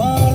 my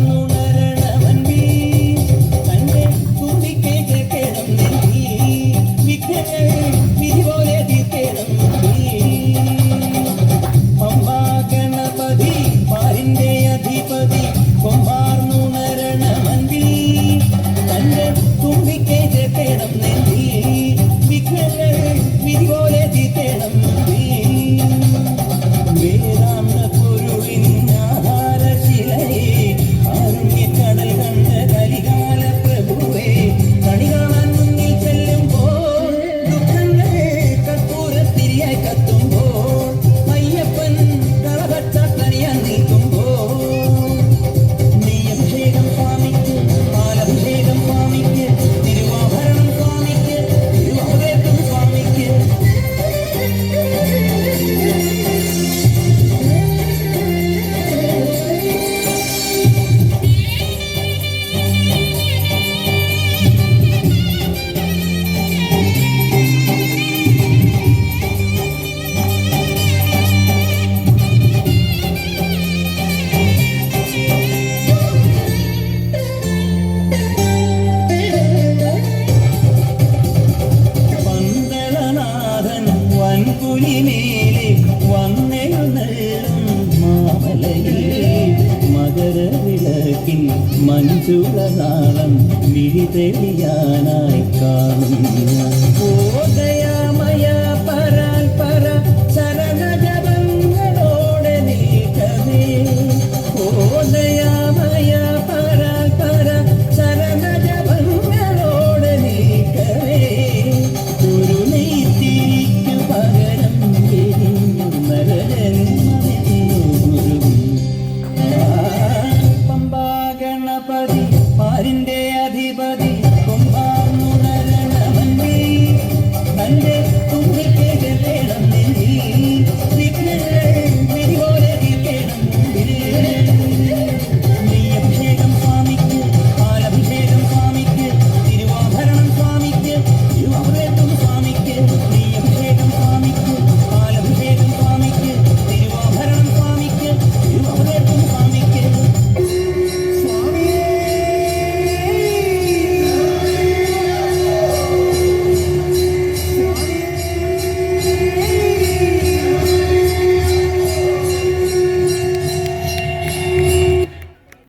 പുലിമേലെ വന്നെഴുന്നള്ളും മാമലയിലെ മകരവിളക്കിൻ മഞ്ജുളനാളം മിഴി തെളിയാനായി കാണും